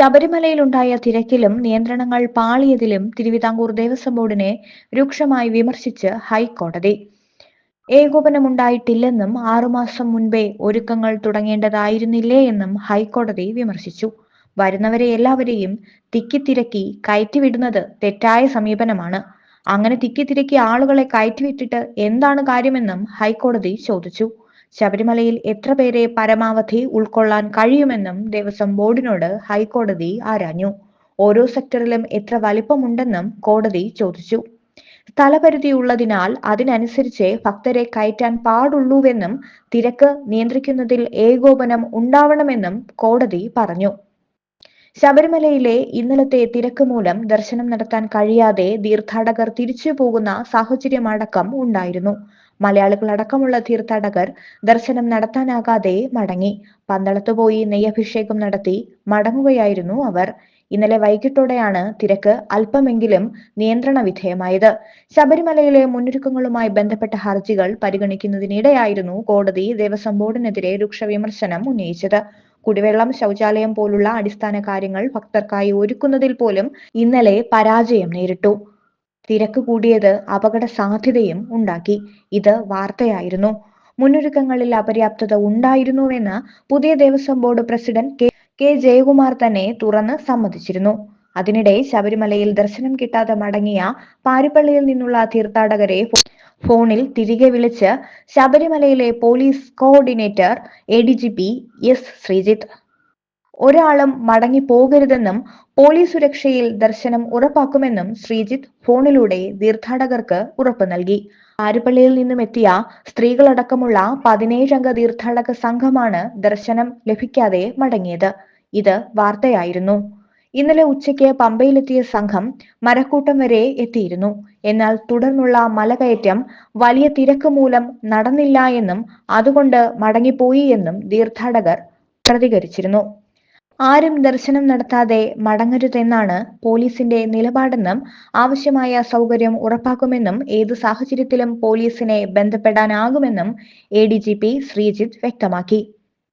ശബരിമലയിലുണ്ടായ തിരക്കിലും നിയന്ത്രണങ്ങൾ പാളിയതിലും തിരുവിതാംകൂർ ദേവസ്വം ബോർഡിനെ രൂക്ഷമായി വിമർശിച്ച് ഹൈക്കോടതി. ഏകോപനമുണ്ടായിട്ടില്ലെന്നും ആറുമാസം മുൻപേ ഒരുക്കങ്ങൾ തുടങ്ങേണ്ടതായിരുന്നില്ലേ എന്നും ഹൈക്കോടതി വിമർശിച്ചു. വരുന്നവരെ എല്ലാവരെയും തിക്കിത്തിരക്കി കയറ്റിവിടുന്നത് തെറ്റായ സമീപനമാണ്. അങ്ങനെ തിക്കിത്തിരക്കി ആളുകളെ കയറ്റിവിട്ടിട്ട് എന്താണ് കാര്യമെന്നും ഹൈക്കോടതി ചോദിച്ചു. ശബരിമലയിൽ എത്ര പേരെ പരമാവധി ഉൾക്കൊള്ളാൻ കഴിയുമെന്നും ദേവസ്വം ബോർഡിനോട് ഹൈക്കോടതി ആരാഞ്ഞു. ഓരോ സെക്ടറിലും എത്ര വലിപ്പമുണ്ടെന്നും കോടതി ചോദിച്ചു. സ്ഥലപരിധി ഉള്ളതിനാൽ അതിനനുസരിച്ച് ഭക്തരെ കയറ്റാൻ പാടുള്ളൂവെന്നും തിരക്ക് നിയന്ത്രിക്കുന്നതിൽ ഏകോപനം ഉണ്ടാവണമെന്നും കോടതി പറഞ്ഞു. ശബരിമലയിലെ ഇന്നലത്തെ തിരക്ക് മൂലം ദർശനം നടത്താൻ കഴിയാതെ തീർത്ഥാടകർ തിരിച്ചു പോകുന്ന സാഹചര്യമടക്കം ഉണ്ടായിരുന്നു. മലയാളികളടക്കമുള്ള തീർത്ഥാടകർ ദർശനം നടത്താനാകാതെ മടങ്ങി. പന്തളത്ത് പോയി നെയ്യഭിഷേകം നടത്തി മടങ്ങുകയായിരുന്നു അവർ. ഇന്നലെ വൈകിട്ടോടെയാണ് തിരക്ക് അല്പമെങ്കിലും നിയന്ത്രണ വിധേയമായത് ശബരിമലയിലെ മുന്നൊരുക്കങ്ങളുമായി ബന്ധപ്പെട്ട ഹർജികൾ പരിഗണിക്കുന്നതിനിടെയായിരുന്നു കോടതി ദേവസ്വം ബോർഡിനെതിരെ രൂക്ഷ വിമർശനം ഉന്നയിച്ചത്. കുടിവെള്ളം ശൗചാലയം പോലുള്ള അടിസ്ഥാന കാര്യങ്ങൾ ഭക്തർക്കായി ഒരുക്കുന്നതിൽ പോലും ഇന്നലെ പരാജയം നേരിട്ടു. തിരക്ക് കൂടിയത് അപകട സാധ്യതയും ഉണ്ടാക്കി. ഇത് വാർത്തയായിരുന്നു. മുന്നൊരുക്കങ്ങളിൽ അപര്യാപ്തത ഉണ്ടായിരുന്നുവെന്ന് പുതിയ Devaswom board president K K Jayakumar തന്നെ തുറന്ന് സമ്മതിച്ചിരുന്നു. അതിനിടെ ശബരിമലയിൽ ദർശനം കിട്ടാതെ മടങ്ങിയ പാരിപ്പള്ളിയിൽ നിന്നുള്ള തീർത്ഥാടകരെ ഫോണിൽ തിരികെ വിളിച്ച് ശബരിമലയിലെ police coordinator A D G P S Sreejith ഒരാളും മടങ്ങി പോകരുതെന്നും പോലീസ് സുരക്ഷയിൽ ദർശനം ഉറപ്പാക്കുമെന്നും ശ്രീജിത്ത് ഫോണിലൂടെ തീർത്ഥാടകർക്ക് ഉറപ്പ് നൽകി. ആരുപള്ളിയിൽ നിന്നും എത്തിയ സ്ത്രീകളടക്കമുള്ള പതിനേഴംഗ തീർത്ഥാടക സംഘമാണ് ദർശനം ലഭിക്കാതെ മടങ്ങിയത്. ഇത് വാർത്തയായിരുന്നു. ഇന്നലെ ഉച്ചയ്ക്ക് പമ്പയിലെത്തിയ സംഘം മരക്കൂട്ടം വരെ എത്തിയിരുന്നു. എന്നാൽ തുടർന്നുള്ള മലകയറ്റം വലിയ തിരക്ക് മൂലം നടന്നില്ല എന്നും അതുകൊണ്ട് മടങ്ങിപ്പോയി എന്നും തീർത്ഥാടകർ പ്രതികരിച്ചിരുന്നു. ആരും ദർശനം നടത്താതെ മടങ്ങരുതെന്നാണ് പോലീസിന്റെ നിലപാടെന്നും ആവശ്യമായ സൗകര്യം ഉറപ്പാക്കുമെന്നും ഏത് സാഹചര്യത്തിലും പോലീസിനെ ബന്ധപ്പെടാനാകുമെന്നും A D G P Sreejith വ്യക്തമാക്കി.